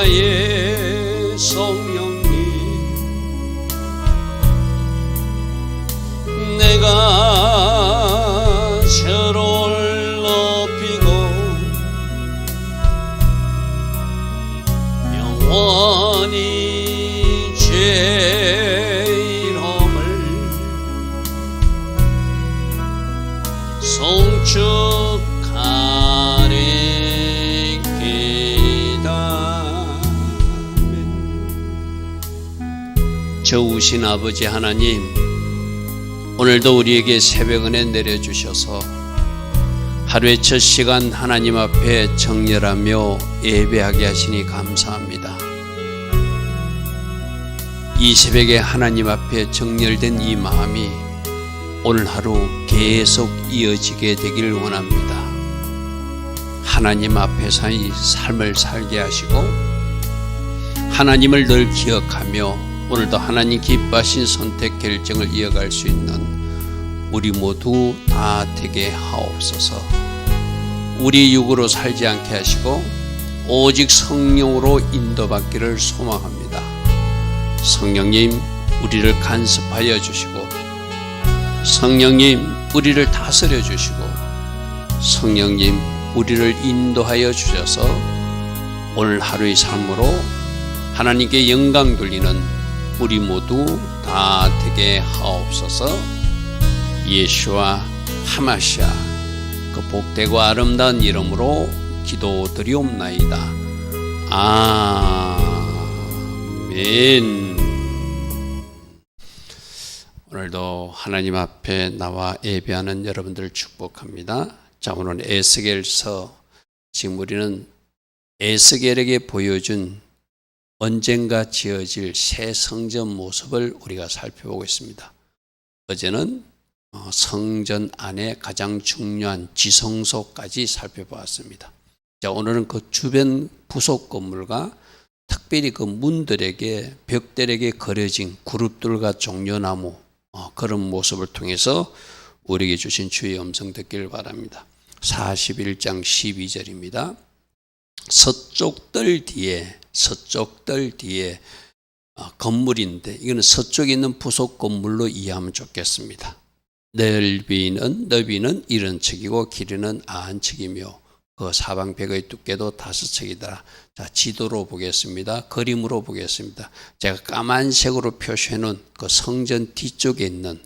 왕이 아버지 하나님 오늘도 우리에게 새벽 은혜 내려주셔서 하루의 첫 시간 하나님 앞에 정렬하며 예배하게 하시니 감사합니다. 이 새벽에 하나님 앞에 정렬된 이 마음이 오늘 하루 계속 이어지게 되길 원합니다. 하나님 앞에서 이 삶을 살게 하시고 하나님을 늘 기억하며 오늘도 하나님 기뻐하신 선택 결정을 이어갈 수 있는 우리 모두 다 되게 하옵소서. 우리 육으로 살지 않게 하시고 오직 성령으로 인도받기를 소망합니다. 성령님 우리를 간섭하여 주시고 성령님 우리를 다스려 주시고 성령님 우리를 인도하여 주셔서 오늘 하루의 삶으로 하나님께 영광 돌리는 우리 모두 다 되게 하옵소서. 예수와 하마시아 그 복되고 아름다운 이름으로 기도드리옵나이다. 아멘. 오늘도 하나님 앞에 나와 예배하는 여러분들을 축복합니다. 자, 오늘 에스겔서 지금 우리는 에스겔에게 보여준 언젠가 지어질 새 성전 모습을 우리가 살펴보고 있습니다. 어제는 어, 성전 안에 가장 중요한 지성소까지 살펴보았습니다. 자, 오늘은 그 주변 부속 건물과 특별히 그 문들에게 벽들에게 그려진 그룹들과 종려나무 어, 그런 모습을 통해서 우리에게 주신 주의 음성 듣기를 바랍니다. 41장 12절입니다. 서쪽 뜰 뒤에 서쪽 뜰 뒤에 어, 건물인데 이거는 서쪽에 있는 부속 건물로 이해하면 좋겠습니다. 넓이는 넓이는 이런 척이고 길이는 아한 척이며 그 사방벽의 두께도 다섯 척이더라. 자, 지도로 보겠습니다. 그림으로 보겠습니다. 제가 까만색으로 표시해 놓은 그 성전 뒤쪽에 있는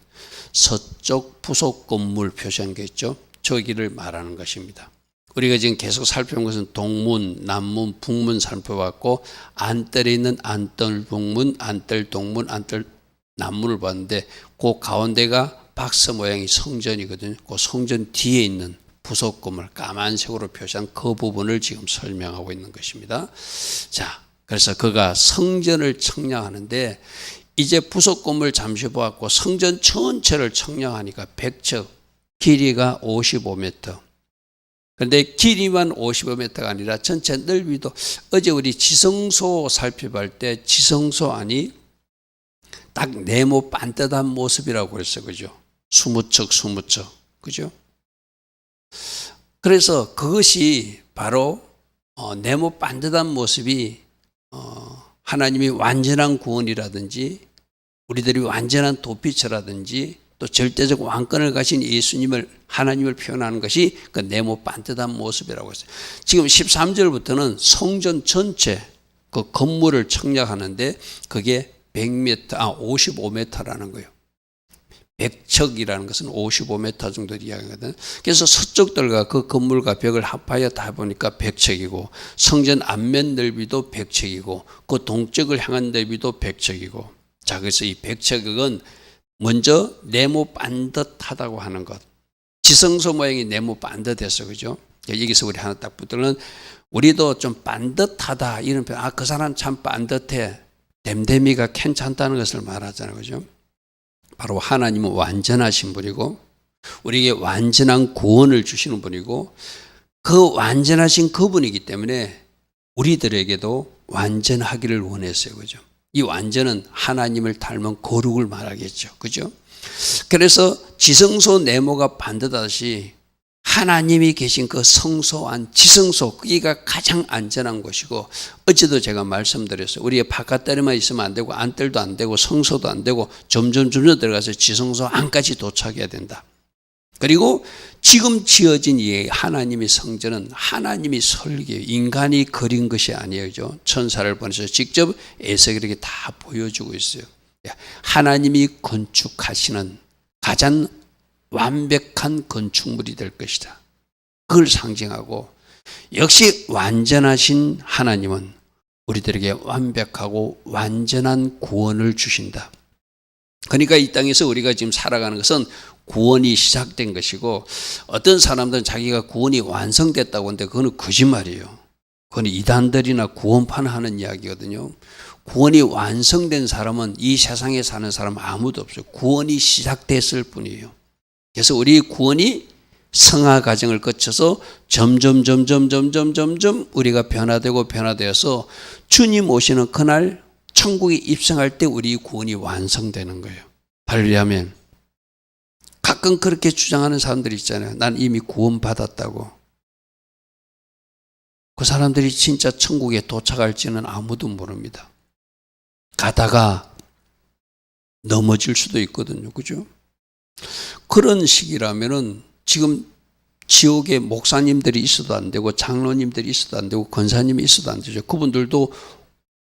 서쪽 부속 건물 표시한 게 있죠. 저기를 말하는 것입니다. 우리가 지금 계속 살펴본 것은 동문, 남문, 북문 살펴봤고 안뜰에 있는 안뜰 북문, 안뜰 동문, 안뜰 남문을 봤는데 그 가운데가 박스 모양이 성전이거든요. 그 성전 뒤에 있는 부속 건물 까만색으로 표시한 그 부분을 지금 설명하고 있는 것입니다. 자, 그래서 그가 성전을 청량하는데 이제 부속 건물 잠시 보았고 성전 전체를 청량하니까 백척 길이가 55m. 그런데 길이만 55m가 아니라 전체 넓이도 어제 우리 지성소 살펴볼 때 지성소 안이 딱 네모 반듯한 모습이라고 그랬어요. 그죠? 수무척 수무척. 그죠? 그래서 그것이 바로 어, 네모 반듯한 모습이 어, 하나님이 완전한 구원이라든지 우리들이 완전한 도피처라든지 또 절대적 왕권을 가신 예수님을 하나님을 표현하는 것이 그 네모 반듯한 모습이라고 했어요. 지금 13절부터는 성전 전체 그 건물을 청약하는데 그게 100m, 아 55m라는 거예요. 백척이라는 것은 55m 정도 이야기거든. 그래서 서쪽들과 그 건물과 벽을 합하여 다 보니까 백척이고 성전 앞면 넓이도 백척이고 그 동쪽을 향한 넓이도 백척이고 자 그래서 이 백척은 먼저 네모 반듯하다고 하는 것. 지성소 모양이 네모 반듯해서 그죠? 여기서 우리 하나 딱 붙들면 우리도 좀 반듯하다 이런 표현. 아 그 사람 참 반듯해. 댐댐이가 괜찮다는 것을 말하잖아요, 그죠? 바로 하나님은 완전하신 분이고 우리에게 완전한 구원을 주시는 분이고 그 완전하신 그분이기 때문에 우리들에게도 완전하기를 원했어요. 그죠? 이 완전은 하나님을 닮은 거룩을 말하겠죠. 그죠? 그래서 지성소 네모가 반듯하듯이 하나님이 계신 그 성소 안 지성소 그기가 가장 안전한 곳이고 어제도 제가 말씀드렸어요. 우리의 바깥다리만 있으면 안 되고 안뜰도 안 되고 성소도 안 되고 점점 점점 들어가서 지성소 안까지 도착해야 된다. 그리고 지금 지어진 이 하나님의 성전은 하나님이 설계, 인간이 그린 것이 아니에요. 천사를 보내서 직접 에스겔에게 다 보여주고 있어요. 하나님이 건축하시는 가장 완벽한 건축물이 될 것이다. 그걸 상징하고 역시 완전하신 하나님은 우리들에게 완벽하고 완전한 구원을 주신다. 그러니까 이 땅에서 우리가 지금 살아가는 것은 구원이 시작된 것이고 어떤 사람들은 자기가 구원이 완성됐다고 하는데 그거는 거짓말이에요. 그건 이단들이나 구원판 하는 이야기거든요. 구원이 완성된 사람은 이 세상에 사는 사람 아무도 없어요. 구원이 시작됐을 뿐이에요. 그래서 우리 구원이 성화 과정을 거쳐서 점점 점점 점점 점점 우리가 변화되고 변화되어서 주님 오시는 그날 천국에 입성할 때 우리 구원이 완성되는 거예요. 할렐루야면 가끔 그렇게 주장하는 사람들이 있잖아요. 난 이미 구원받았다고. 그 사람들이 진짜 천국에 도착할지는 아무도 모릅니다. 가다가 넘어질 수도 있거든요. 그죠? 그런 식이라면은 지금 지옥에 목사님들이 있어도 안 되고 장로님들이 있어도 안 되고 권사님이 있어도 안 되죠. 그분들도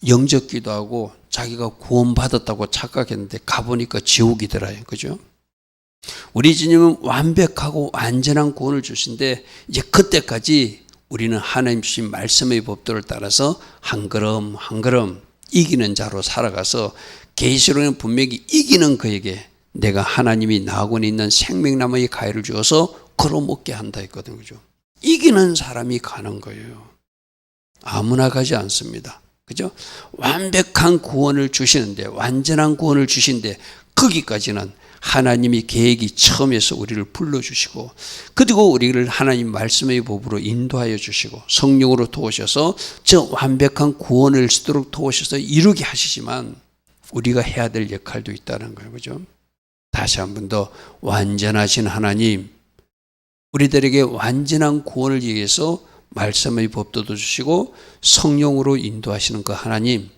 영적 기도 하고 자기가 구원받았다고 착각했는데 가보니까 지옥이더라요. 그죠? 우리 주님은 완벽하고 완전한 구원을 주신데 이제 그때까지 우리는 하나님 주신 말씀의 법도를 따라서 한 걸음 한 걸음 이기는 자로 살아가서 계시로는 분명히 이기는 그에게 내가 하나님이 나하고 있는 생명나무의 가해를 주어서 걸어먹게 한다 했거든요. 그죠? 이기는 사람이 가는 거예요. 아무나 가지 않습니다. 그죠? 완벽한 구원을 주시는데, 완전한 구원을 주신데, 거기까지는 하나님이 계획이 처음에서 우리를 불러주시고, 그리고 우리를 하나님 말씀의 법으로 인도하여 주시고, 성령으로 도우셔서 저 완벽한 구원을 쓰도록 도우셔서 이루게 하시지만, 우리가 해야 될 역할도 있다는 거예요. 그죠? 다시 한 번 더 완전하신 하나님, 우리들에게 완전한 구원을 위해서 말씀의 법도도 주시고 성령으로 인도하시는 그 하나님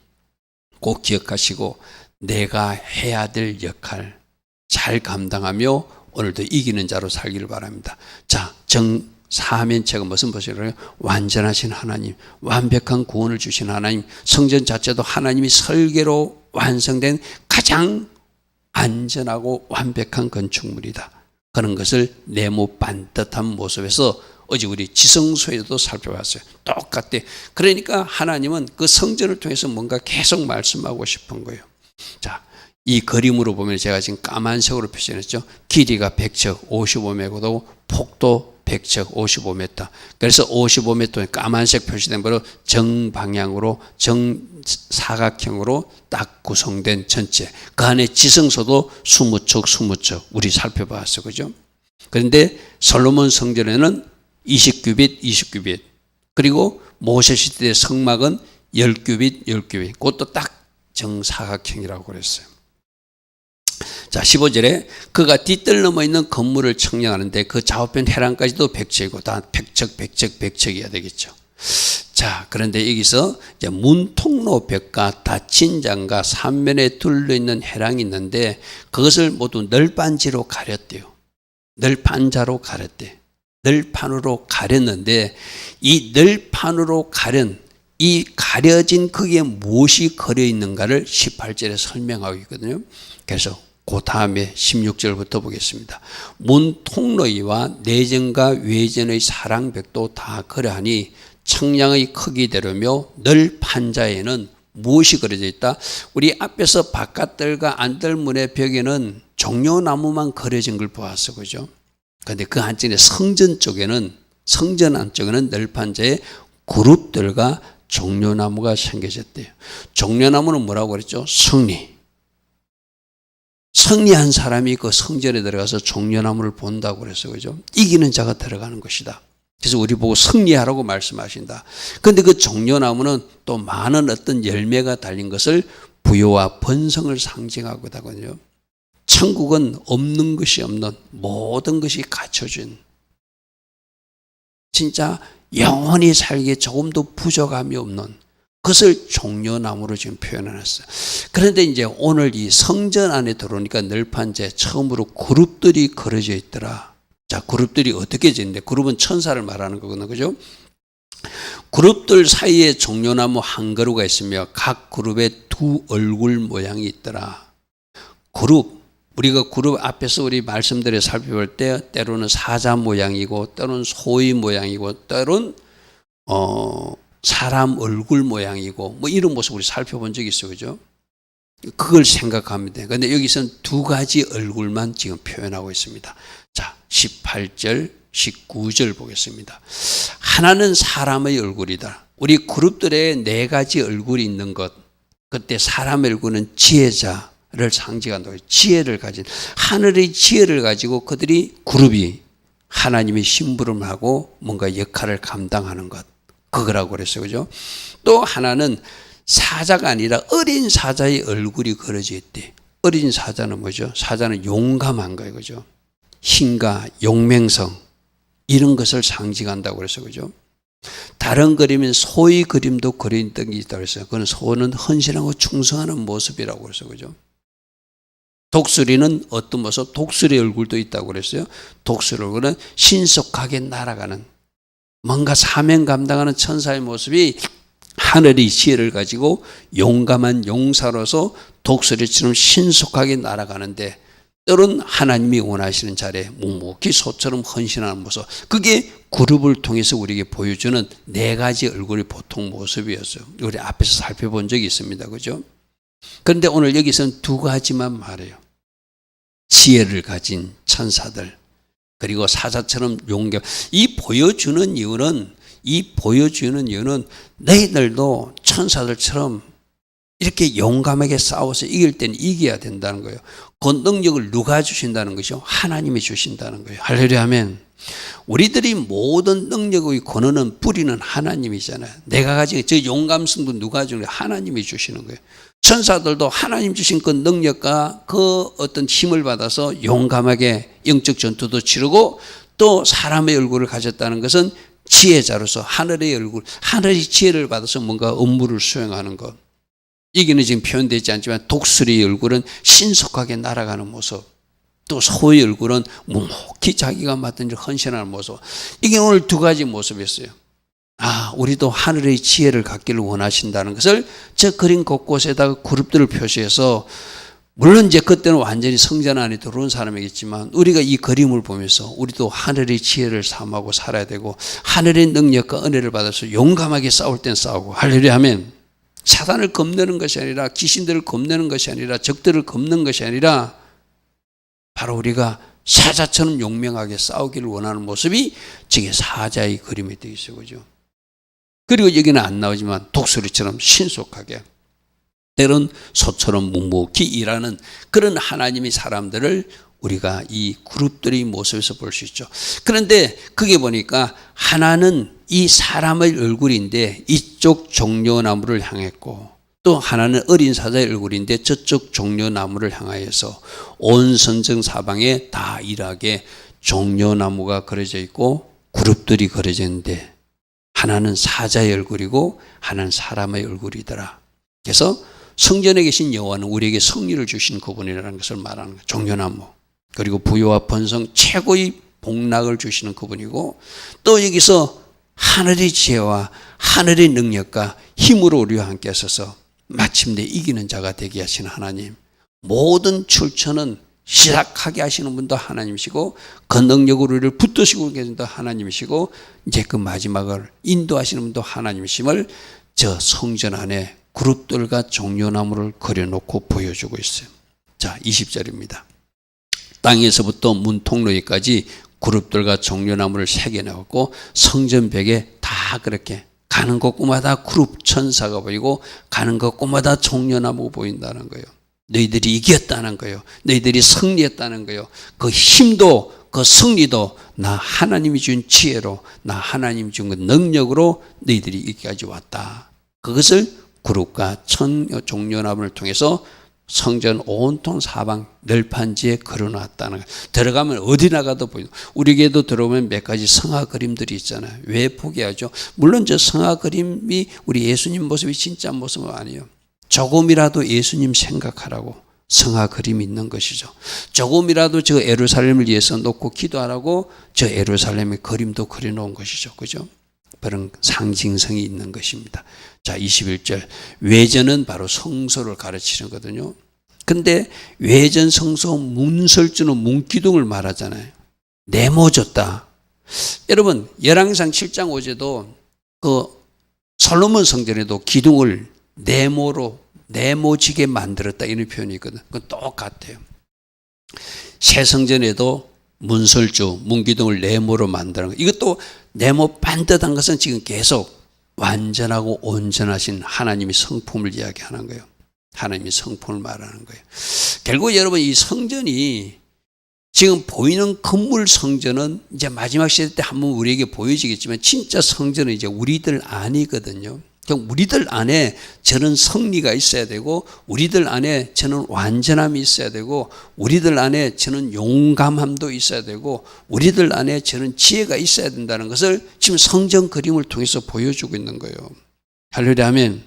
꼭 기억하시고 내가 해야 될 역할 잘 감당하며 오늘도 이기는 자로 살기를 바랍니다. 자, 정 사면체가 무슨 것이라요? 완전하신 하나님, 완벽한 구원을 주신 하나님, 성전 자체도 하나님이 설계로 완성된 가장 안전하고 완벽한 건축물이다. 그런 것을 네모 반듯한 모습에서 어제 우리 지성소에도 살펴봤어요. 똑같대. 그러니까 하나님은 그 성전을 통해서 뭔가 계속 말씀하고 싶은 거예요. 자, 이 그림으로 보면 제가 지금 까만색으로 표시했죠. 길이가 100척 55m고 폭도 100척 55m. 그래서 55m 까만색 표시된 거로 정방향으로 정사각형으로 딱 구성된 전체. 그 안에 지성소도 20척 20척 우리 살펴봤어. 그죠? 그런데 솔로몬 성전에는 20규빗, 20규빗. 그리고 모세 시대 성막은 10규빗, 10규빗. 그것도 딱 정사각형이라고 그랬어요. 자, 15절에 그가 뒤뜰 넘어 있는 건물을 청량하는데 그 좌우편 해랑까지도 백척이고 다 백척, 백척, 백척이어야 되겠죠. 자, 그런데 여기서 이제 문통로 벽과 닫힌 장과 삼면에 둘러 있는 해랑이 있는데 그것을 모두 널판지로 가렸대요. 널판자로 가렸대. 널판으로 가렸는데 이 널판으로 가른 이 가려진 거기에 무엇이 걸려 있는가를 18절에 설명하고 있거든요. 그래서 그 다음에 16절부터 보겠습니다. 문 통로이와 내전과 외전의 사랑벽도 다 거려하니 청량의 크기대로며 늘 판자에는 무엇이 그려져 있다? 우리 앞에서 바깥들과 안뜰문의 벽에는 종려나무만 그려진 걸 보았어, 그죠? 근데 그 안쪽에 성전 쪽에는 성전 안쪽에는 널판자에 그룹들과 종려나무가 생겨졌대요. 종려나무는 뭐라고 그랬죠? 승리. 승리한 사람이 그 성전에 들어가서 종려나무를 본다고 그랬어, 그죠? 이기는 자가 들어가는 것이다. 그래서 우리 보고 승리하라고 말씀하신다. 그런데 그 종려나무는 또 많은 어떤 열매가 달린 것을 부여와 번성을 상징하거든요. 천국은 없는 것이 없는 모든 것이 갖춰진 진짜 영원히 살기에 조금도 부족함이 없는 그것을 종려나무로 지금 표현해놨어요. 그런데 이제 오늘 이 성전 안에 들어오니까 널판제 처음으로 그룹들이 걸어져 있더라. 자, 그룹들이 어떻게 짓는데? 그룹은 천사를 말하는 거거든요. 그죠? 그룹들 사이에 종려나무 한 그루가 있으며 각 그룹에 두 얼굴 모양이 있더라. 그룹, 우리가 그룹 앞에서 우리 말씀들을 살펴볼 때 때로는 사자 모양이고 때로는 소위 모양이고 때로는 어 사람 얼굴 모양이고 뭐 이런 모습 우리 살펴본 적이 있어요. 그죠? 그걸 생각하면 돼. 근데 여기서는 두 가지 얼굴만 지금 표현하고 있습니다. 자, 18절, 19절 보겠습니다. 하나는 사람의 얼굴이다. 우리 그룹들의 네 가지 얼굴이 있는 것. 그때 사람의 얼굴은 지혜자를 상징한다고 지혜를 가진 하늘의 지혜를 가지고 그들이 그룹이 하나님의 심부름을 하고 뭔가 역할을 감당하는 것. 그거라고 그랬어요. 그죠? 또 하나는 사자가 아니라 어린 사자의 얼굴이 그려져 있대. 어린 사자는 뭐죠? 사자는 용감한 거예요. 그죠? 힘과 용맹성 이런 것을 상징한다고 그래서 그죠? 다른 그림은 소의 그림도 그린던 게 있다고 했어요. 그건 소는 헌신하고 충성하는 모습이라고 그래서 그죠? 독수리는 어떤 모습? 독수리 얼굴도 있다고 그랬어요. 독수리 얼굴은 신속하게 날아가는 뭔가 사명 감당하는 천사의 모습이 하늘의 지혜를 가지고 용감한 용사로서 독수리처럼 신속하게 날아가는데 때론 하나님이 원하시는 자리에 묵묵히 소처럼 헌신하는 모습 그게 그룹을 통해서 우리에게 보여주는 네 가지 얼굴이 보통 모습이었어요. 우리 앞에서 살펴본 적이 있습니다. 그죠? 그런데 오늘 여기서는 두 가지만 말해요. 지혜를 가진 천사들 그리고 사자처럼 용감 이 보여주는 이유는 이 보여주는 이유는 너희들도 천사들처럼 이렇게 용감하게 싸워서 이길 때는 이겨야 된다는 거예요. 그 능력을 누가 주신다는 것이요? 하나님이 주신다는 거예요. 할렐루야 하면 우리들이 모든 능력의 권한은 뿌리는 하나님이잖아요. 내가 가진 저 용감성도 누가 주는 거예요? 하나님이 주시는 거예요. 천사들도 하나님 주신 그 능력과 그 어떤 힘을 받아서 용감하게 영적 전투도 치르고 또 사람의 얼굴을 가졌다는 것은 지혜자로서 하늘의 얼굴, 하늘의 지혜를 받아서 뭔가 업무를 수행하는 것. 이게는 지금 표현되지 않지만 독수리의 얼굴은 신속하게 날아가는 모습. 또 소의 얼굴은 묵묵히 자기가 맡은 일 헌신하는 모습. 이게 오늘 두 가지 모습이었어요. 아, 우리도 하늘의 지혜를 갖기를 원하신다는 것을 저 그림 곳곳에다가 그룹들을 표시해서 물론 이제 그때는 완전히 성전 안에 들어온 사람이겠지만 우리가 이 그림을 보면서 우리도 하늘의 지혜를 삼하고 살아야 되고 하늘의 능력과 은혜를 받아서 용감하게 싸울 땐 싸우고 할렐루야 하면 사단을 겁내는 것이 아니라 귀신들을 겁내는 것이 아니라 적들을 겁는 것이 아니라 바로 우리가 사자처럼 용맹하게 싸우기를 원하는 모습이 저게 사자의 그림이 되어 있어요. 그죠? 그리고 여기는 안 나오지만 독수리처럼 신속하게 때론 소처럼 묵묵히 일하는 그런 하나님이 사람들을 우리가 이 그룹들의 모습에서 볼 수 있죠. 그런데 그게 보니까 하나는 이 사람의 얼굴인데 이쪽 종려나무를 향했고 또 하나는 어린 사자의 얼굴인데 저쪽 종려나무를 향하여서 온 선정 사방에 다 일하게 종려나무가 그려져 있고 그룹들이 그려져 있는데 하나는 사자의 얼굴이고 하나는 사람의 얼굴이더라. 그래서 성전에 계신 여호와는 우리에게 승리를 주신 그분이라는 것을 말하는 거예요. 종려나무. 그리고 부요와 번성 최고의 복락을 주시는 그분이고 또 여기서 하늘의 지혜와 하늘의 능력과 힘으로 우리와 함께 하셔서 마침내 이기는 자가 되게 하시는 하나님. 모든 출처는 시작하게 하시는 분도 하나님이시고 그 능력으로 우리를 붙드시고 계신 분도 하나님이시고 이제 그 마지막을 인도하시는 분도 하나님이심을 저 성전 안에 그룹들과 종려나무를 그려놓고 보여주고 있어요. 자, 20절입니다. 땅에서부터 문통로에까지 그룹들과 종려나무를 새겨내고 성전벽에 다 그렇게 가는 곳마다 그룹 천사가 보이고 가는 곳마다 종려나무 보인다는 거예요. 너희들이 이겼다는 거예요. 너희들이 승리했다는 거예요. 그 힘도 그 승리도 나 하나님이 준 지혜로 나 하나님이 준 그 능력으로 너희들이 이기까지 왔다. 그것을 그룹과 천 종려나무를 통해서 성전 온통 사방 널판지에 걸어놨다는 거예요. 들어가면 어디 나가도 보이고 우리에게도 들어오면 몇 가지 성화 그림들이 있잖아요. 왜 포기하죠? 물론 저 성화 그림이 우리 예수님 모습이 진짜 모습은 아니에요. 조금이라도 예수님 생각하라고 성화 그림이 있는 것이죠. 조금이라도 저 에루살렘을 위해서 놓고 기도하라고 저 에루살렘의 그림도 그려놓은 것이죠. 그죠? 그런 상징성이 있는 것입니다. 자, 21절. 외전은 바로 성소를 가르치는 거거든요. 근데 외전 성소 문설주는 문기둥을 말하잖아요. 네모졌다. 여러분, 열왕상 7장 5제도 그 솔로몬 성전에도 기둥을 네모로 네모지게 만들었다 이런 표현이 있거든. 그건 똑같아요. 새 성전에도 문설주, 문기둥을 네모로 만드는 거. 이것도 네모 반듯한 것은 지금 계속 완전하고 온전하신 하나님의 성품을 이야기하는 거예요. 하나님의 성품을 말하는 거예요. 결국 여러분 이 성전이 지금 보이는 건물 성전은 이제 마지막 시대 때 한번 우리에게 보여지겠지만 진짜 성전은 이제 우리들 안이거든요. 우리들 안에 저는 승리가 있어야 되고 우리들 안에 저는 완전함이 있어야 되고 우리들 안에 저는 용감함도 있어야 되고 우리들 안에 저는 지혜가 있어야 된다는 것을 지금 성전 그림을 통해서 보여주고 있는 거예요. 할렐루야 하면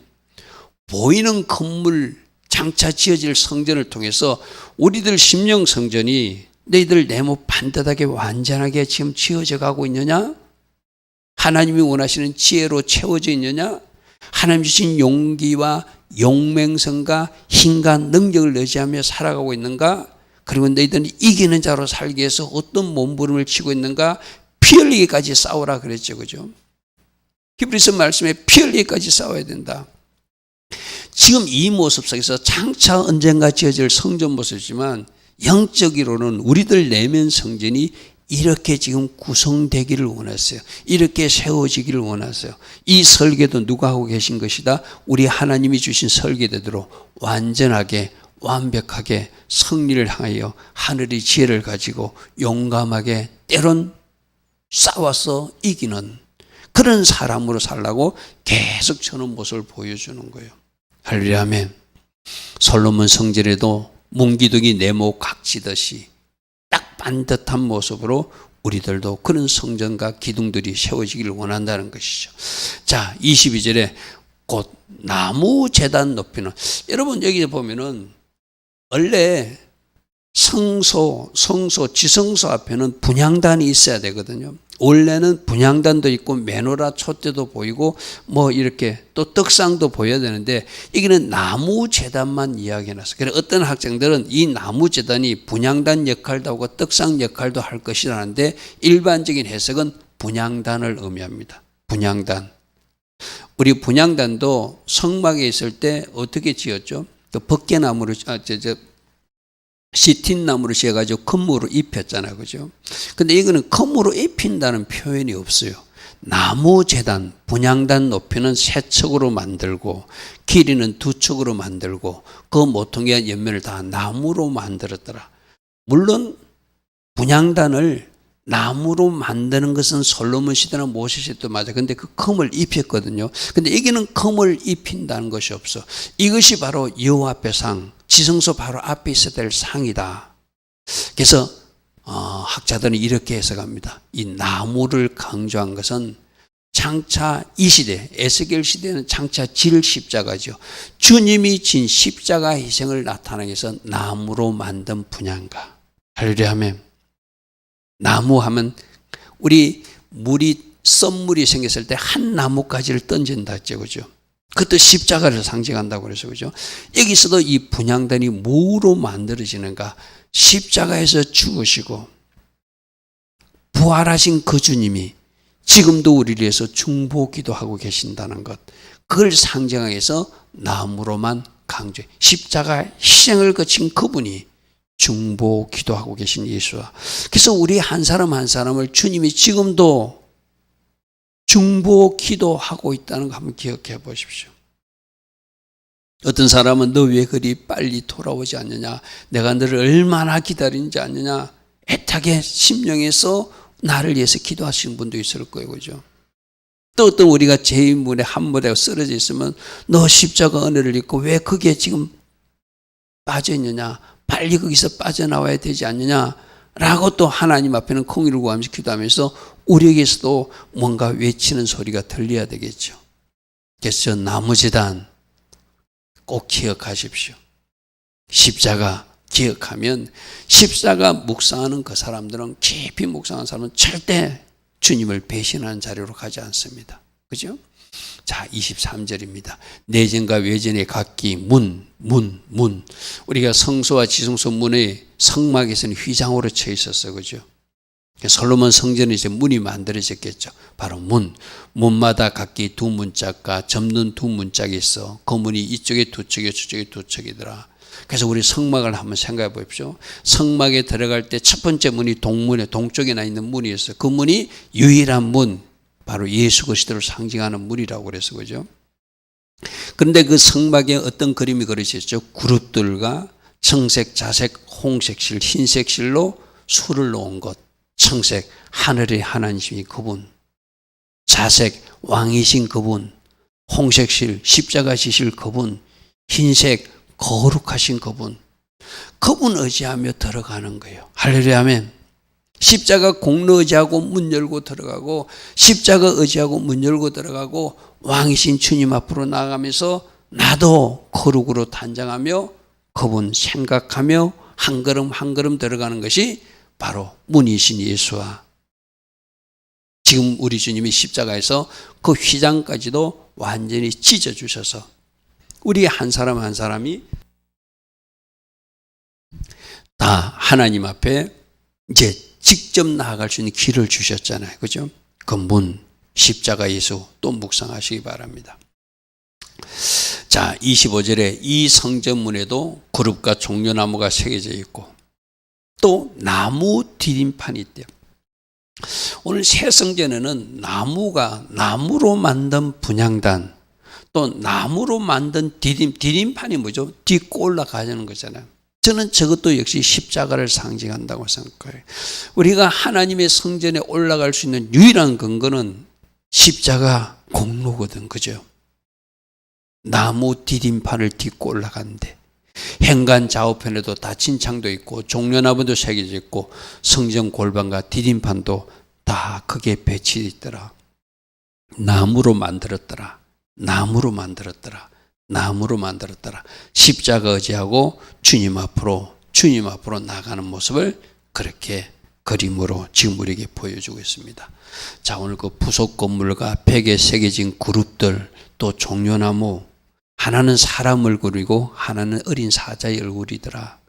보이는 건물 장차 지어질 성전을 통해서 우리들 심령 성전이 너희들 네모 반듯하게 완전하게 지금 지어져 가고 있느냐? 하나님이 원하시는 지혜로 채워져 있느냐? 하나님 주신 용기와 용맹성과 힘과 능력을 의지하며 살아가고 있는가? 그리고 너희들은 이기는 자로 살기 위해서 어떤 몸부림을 치고 있는가? 피 흘리기까지 싸우라 그랬죠. 그죠? 히브리서 말씀에 피 흘리기까지 싸워야 된다. 지금 이 모습 속에서 장차 언젠가 지어질 성전 모습이지만 영적으로는 우리들 내면 성전이 이렇게 지금 구성되기를 원했어요. 이렇게 세워지기를 원했어요. 이 설계도 누가 하고 계신 것이다? 우리 하나님이 주신 설계대로 완전하게 완벽하게 승리를 향하여 하늘의 지혜를 가지고 용감하게 때론 싸워서 이기는 그런 사람으로 살라고 계속 저는 모습을 보여주는 거예요. 할렐루야 아멘. 솔로몬 성전에도 문기둥이 네모 각지듯이 반듯한 모습으로 우리들도 그런 성전과 기둥들이 세워지기를 원한다는 것이죠. 자, 22절에 곧 나무 재단 높이는 여러분 여기 보면은 원래 성소, 성소, 지성소 앞에는 분향단이 있어야 되거든요. 원래는 분향단도 있고 메노라 촛대도 보이고 뭐 이렇게 또 떡상도 보여야 되는데 이게는 나무 재단만 이야기해놨어. 그래서 어떤 학생들은 이 나무 재단이 분향단 역할도 하고 떡상 역할도 할 것이라는데 일반적인 해석은 분향단을 의미합니다. 분향단. 우리 분향단도 성막에 있을 때 어떻게 지었죠? 그 벗개나무로 아, 저, 저, 시틴나무로 씌어가지고 건물로 입혔잖아요. 그죠? 근데 이거는 건물로 입힌다는 표현이 없어요. 나무 재단, 분양단 높이는 세 척으로 만들고, 길이는 두 척으로 만들고, 그 모퉁이와 옆면을 다 나무로 만들었더라. 물론 분양단을 나무로 만드는 것은 솔로몬 시대나 모세 시대도 맞아. 근데 그 컴을 입혔거든요. 근데 여기는 컴을 입힌다는 것이 없어. 이것이 바로 여호와 앞의 상, 지성소 바로 앞에 있어야 될 상이다. 그래서 어, 학자들은 이렇게 해석합니다. 이 나무를 강조한 것은 장차 이 시대, 에스겔 시대는 장차 질 십자가죠. 주님이 진 십자가 희생을 나타나기 위해서 나무로 만든 분양가. 할렐루야 하면 나무 하면 우리 물이 썸물이 생겼을 때 한 나무가지를 던진다 했죠. 그죠? 그것도 십자가를 상징한다고 그래서 그죠? 여기서도 이 분양단이 뭐로 만들어지는가? 십자가에서 죽으시고 부활하신 그 주님이 지금도 우리를 위해서 중보기도 하고 계신다는 것. 그걸 상징하기 위해서 나무로만 강조해. 십자가 희생을 거친 그분이 중보 기도하고 계신 예수와 그래서 우리 한 사람 한 사람을 주님이 지금도 중보 기도하고 있다는 거 한번 기억해 보십시오. 어떤 사람은 너 왜 그리 빨리 돌아오지 않느냐? 내가 너를 얼마나 기다리는지 않느냐? 애타게 심령에서 나를 위해서 기도하시는 분도 있을 거예요. 그죠? 또 어떤 우리가 죄인문에 한물에 쓰러져 있으면 너 십자가 은혜를 입고 왜 그게 지금 빠져 있느냐? 빨리 거기서 빠져나와야 되지 않느냐? 라고 또 하나님 앞에는 공의를 구하면서 기도하면서 우리에게서도 뭔가 외치는 소리가 들려야 되겠죠. 그래서 저 나무재단 꼭 기억하십시오. 십자가 기억하면 십자가 묵상하는 그 사람들은 깊이 묵상하는 사람은 절대 주님을 배신하는 자리로 가지 않습니다. 그죠? 자, 23절입니다. 내전과 외전의 각기 문, 문, 문. 우리가 성소와 지성소 문의 성막에서는 휘장으로 쳐 있었어. 그죠? 솔로몬 성전에 이제 문이 만들어졌겠죠. 바로 문. 문마다 각기 두 문짝과 접는 두 문짝이 있어. 그 문이 이쪽에 두 척이 저쪽에 두 척이더라. 그래서 우리 성막을 한번 생각해 보십시오. 성막에 들어갈 때 첫 번째 문이 동문에 동쪽에 나 있는 문이었어요. 그 문이 유일한 문, 바로 예수 그리스도를 상징하는 문이라고 그래서 그죠. 그런데 그 성막에 어떤 그림이 그려졌죠? 그룹들과 청색, 자색, 홍색 실, 흰색 실로 술을 놓은 것. 청색, 하늘의 하나님이 그분. 자색, 왕이신 그분. 홍색 실, 십자가 지실 그분. 흰색, 거룩하신 그분. 그분 의지하며 들어가는 거예요. 할렐루야 아멘. 십자가 공로 의지하고 문 열고 들어가고 십자가 의지하고 문 열고 들어가고 왕이신 주님 앞으로 나아가면서 나도 거룩으로 단장하며 그분 생각하며 한 걸음 한 걸음 들어가는 것이 바로 문이신 예수와 지금 우리 주님이 십자가에서 그 휘장까지도 완전히 찢어 주셔서 우리 한 사람 한 사람이 다 하나님 앞에 이제 직접 나아갈 수 있는 길을 주셨잖아요. 그죠? 그 문, 십자가 예수 또 묵상하시기 바랍니다. 자, 25절에 이 성전문에도 그룹과 종려나무가 새겨져 있고 또 나무 디딤판이 있대요. 오늘 새 성전에는 나무가 나무로 만든 분양단 또 나무로 만든 디딤 디딤판이 뭐죠? 딛고 올라가자는 거잖아요. 저는 저것도 역시 십자가를 상징한다고 생각해요. 우리가 하나님의 성전에 올라갈 수 있는 유일한 근거는 십자가 공로거든, 그죠? 나무 디딤판을 딛고 올라가는데 행간 좌우편에도 다친 창도 있고 종려나무도 새겨져 있고 성전 골반과 디딤판도 다 크게 배치되어 있더라. 나무로 만들었더라. 나무로 만들었더라. 나무로 만들었더라. 십자가 의지하고 주님 앞으로 주님 앞으로 나가는 모습을 그렇게 그림으로 지금 우리에게 보여주고 있습니다. 자, 오늘 그 부속 건물과 벽에 새겨진 그룹들 또 종려나무 하나는 사람 얼굴이고 하나는 어린 사자의 얼굴이더라.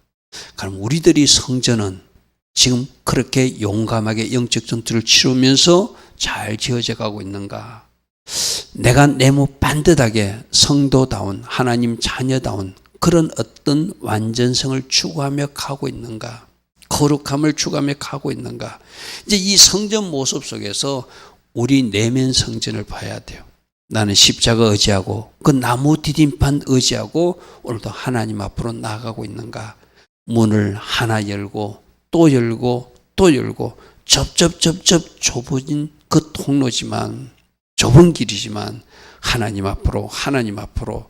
그럼 우리들이 성전은 지금 그렇게 용감하게 영적 전투를 치르면서 잘 지어져 가고 있는가? 내가 내모 반듯하게 성도다운 하나님 자녀다운 그런 어떤 완전성을 추구하며 가고 있는가? 거룩함을 추구하며 가고 있는가? 이제 이 성전 모습 속에서 우리 내면 성전을 봐야 돼요. 나는 십자가 의지하고 그 나무 디딤판 의지하고 오늘도 하나님 앞으로 나아가고 있는가? 문을 하나 열고 또 열고 또 열고 접접접접 좁은 그 통로지만 좁은 길이지만 하나님 앞으로 하나님 앞으로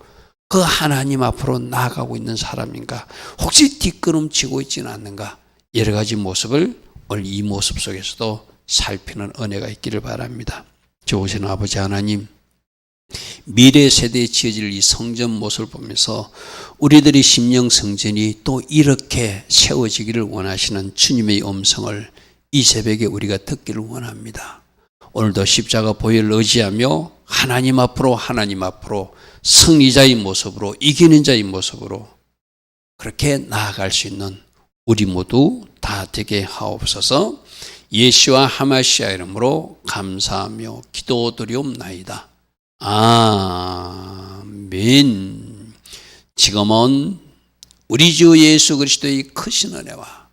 그 하나님 앞으로 나아가고 있는 사람인가 혹시 뒷걸음치고 있지는 않는가 여러 가지 모습을 오늘 이 모습 속에서도 살피는 은혜가 있기를 바랍니다. 좋으신 아버지 하나님 미래 세대에 지어질 이 성전 모습을 보면서 우리들의 심령 성전이 또 이렇게 세워지기를 원하시는 주님의 음성을 이 새벽에 우리가 듣기를 원합니다. 오늘도 십자가 보혈을 의지하며 하나님 앞으로 하나님 앞으로 승리자의 모습으로 이기는 자의 모습으로 그렇게 나아갈 수 있는 우리 모두 다 되게 하옵소서 예수와 하마시아 이름으로 감사하며 기도드리옵나이다. 아멘. 지금은 우리 주 예수 그리스도의 크신 은혜와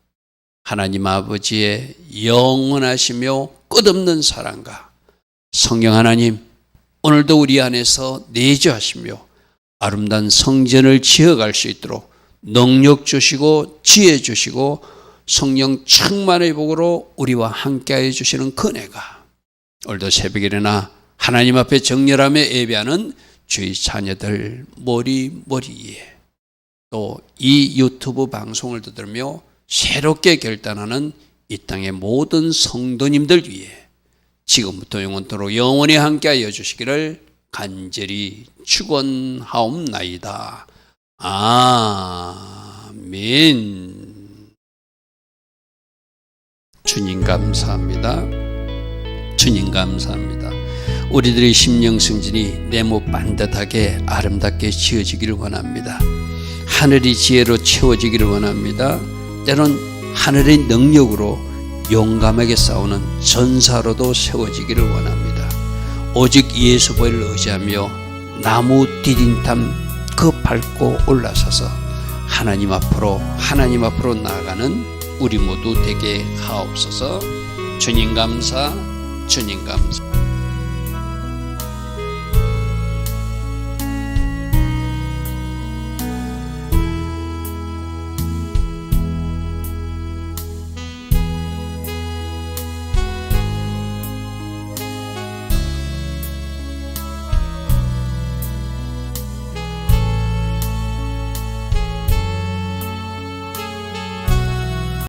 하나님 아버지의 영원하시며 끝없는 사랑과 성령 하나님 오늘도 우리 안에서 내주하시며 아름다운 성전을 지어갈 수 있도록 능력 주시고 지혜 주시고 성령 충만의 복으로 우리와 함께하여 주시는 그네가 오늘도 새벽에 일어나 하나님 앞에 정렬하며 예배하는 주의 자녀들 머리 머리에 또 이 유튜브 방송을 들으며 새롭게 결단하는 이 땅의 모든 성도님들 위해 지금부터 영원토록 영원히 함께하여 주시기를 간절히 축원하옵나이다. 아멘. 주님 감사합니다. 주님 감사합니다. 우리들의 심령 승진이 네모 반듯하게 아름답게 지어지기를 원합니다. 하늘이 지혜로 채워지기를 원합니다. 때론 하늘의 능력으로 용감하게 싸우는 전사로도 세워지기를 원합니다. 오직 예수 보혈을 의지하며 나무 디딤탐 그 밟고 올라서서 하나님 앞으로 하나님 앞으로 나아가는 우리 모두 되게 하옵소서. 주님 감사, 주님 감사.